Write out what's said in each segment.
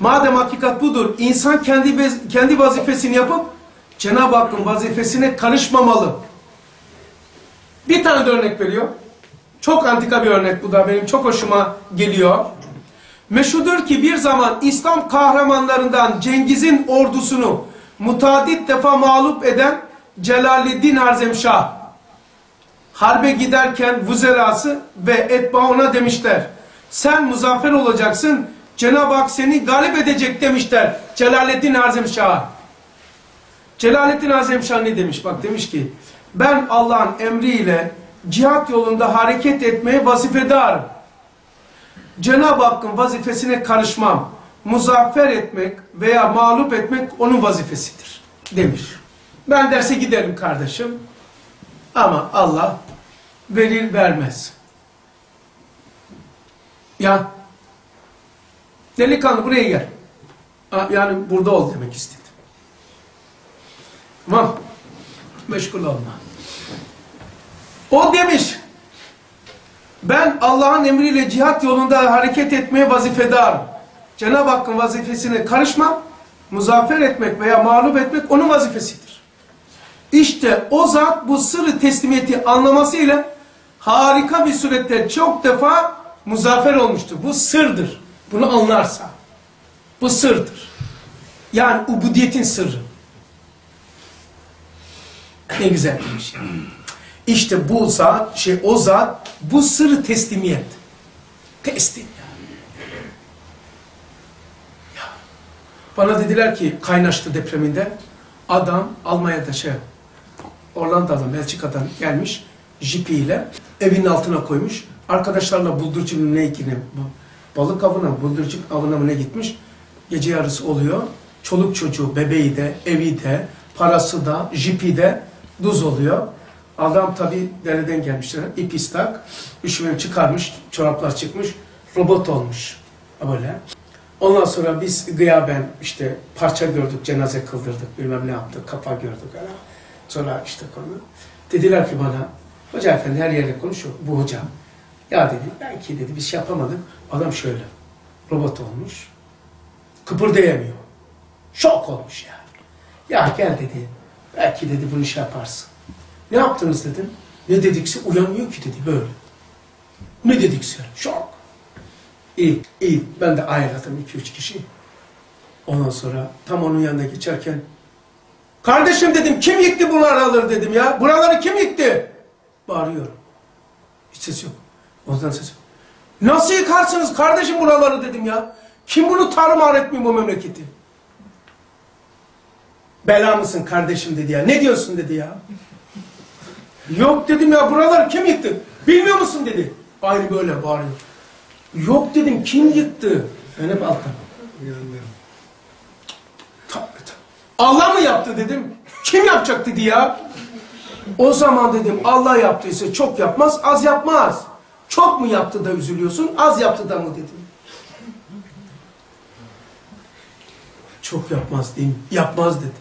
Madem hakikat budur, insan kendi kendi vazifesini yapıp Cenab-ı Hakk'ın vazifesine karışmamalı. Bir tane de örnek veriyor. Çok antika bir örnek bu da benim çok hoşuma geliyor. Meşhudur ki bir zaman İslam kahramanlarından Cengiz'in ordusunu mutadit defa mağlup eden Celaleddin Harzemşah harbe giderken vuzerası ve etba ona demişler. Sen muzaffer olacaksın, Cenab-ı Hak seni galip edecek demişler Celaleddin Harzemşah'a. Celaleddin Azemşah ne demiş? Bak demiş ki ben Allah'ın emriyle cihat yolunda hareket etmeye vazifedarım. Cenab-ı Hakk'ın vazifesine karışmam. Muzaffer etmek veya mağlup etmek onun vazifesidir demiş. Ben derse giderim kardeşim. Ama Allah verir vermez. Ya delikanlı buraya gel. Yani burada ol demek istedim. Tamam. Meşgul olma. O demiş. Ben Allah'ın emriyle cihat yolunda hareket etmeye vazifedarım. Cenab-ı Hakk'ın vazifesine karışmam. Muzaffer etmek veya mağlup etmek onun vazifesidir. İşte o zat bu sırrı teslimiyeti anlamasıyla harika bir surette çok defa muzaffer olmuştur. Bu sırdır. Bunu anlarsa. Bu sırdır. Yani ubudiyetin sırrı. Ne güzel bir şey. İşte bu zat, şey o zat, bu sırrı teslimiyet. Teslim. Bana dediler ki kaynaştı depreminde adam Almanya'da şey Hollanda'dan, Belçika'dan gelmiş jipiyle evinin altına koymuş. Arkadaşlarla buldurcunun ne ikine balık avına, buldurcuk avına mı ne gitmiş. Gece yarısı oluyor. Çoluk çocuğu, bebeği de, evi de, parası da, jipi de duz oluyor. Adam tabi dereden gelmişler. ip istak. Üşümem çıkarmış. Çoraplar çıkmış. Robot olmuş. Böyle. Ondan sonra biz gıyaben işte parça gördük, cenaze kıldırdık, bilmem ne yaptık, kafa gördük. Öyle. Sonra işte konu. Dediler ki bana, hoca efendi her yerde konuşuyor. Bu hoca. Ya dedi, belki dedi biz şey yapamadık. Adam şöyle, robot olmuş. Kıpırdayamıyor. Şok olmuş yani. Ya gel dedi, belki dedi bunu şey yaparsın. Ne yaptınız dedim. Ne dedikse uyanmıyor ki dedi böyle. Ne dedikse şok. İyi, iyi. Ben de ayarladım iki üç kişi. Ondan sonra tam onun yanına geçerken Kardeşim dedim kim yıktı buraları dedim ya. Buraları kim yıktı? Bağırıyorum. Hiç ses yok. Ondan ses. Nasıl yıkarsınız kardeşim buraları dedim ya. Kim bunu tarumar etmiyor bu memleketi? Bela mısın kardeşim dedi ya. Ne diyorsun dedi ya. Yok dedim ya buraları kim yıktı? Bilmiyor musun dedi. Aynı böyle bağırıyor. Yok dedim kim yıktı? Ben hep alttan. Allah mı yaptı dedim. Kim yapacak dedi ya. O zaman dedim Allah yaptıysa çok yapmaz, az yapmaz. Çok mu yaptı da üzülüyorsun, az yaptı da mı dedim. Çok yapmaz diyeyim, yapmaz dedim.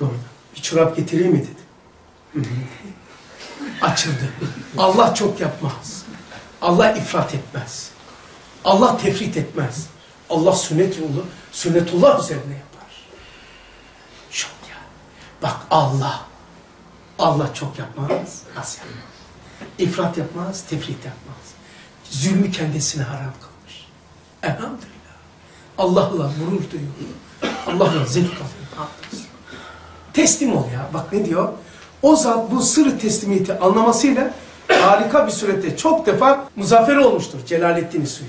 Doğru. Bir çorap getireyim mi dedim. Açıldı. Allah çok yapmaz. Allah ifrat etmez. Allah tefrit etmez. Allah sünnet yolu, sünnetullah üzerine yapar. Çok ya. Bak Allah. Allah çok yapmaz, az yapmaz. İfrat yapmaz, tefrit yapmaz. Zulmü kendisine haram kılmış. Elhamdülillah. Allah'la gurur duyuyor. Allah'la zevk alıyor. Teslim ol ya. Bak ne diyor? O zat bu sırrı teslimiyeti anlamasıyla harika bir surette çok defa muzaffer olmuştur Celaleddin Suyuti.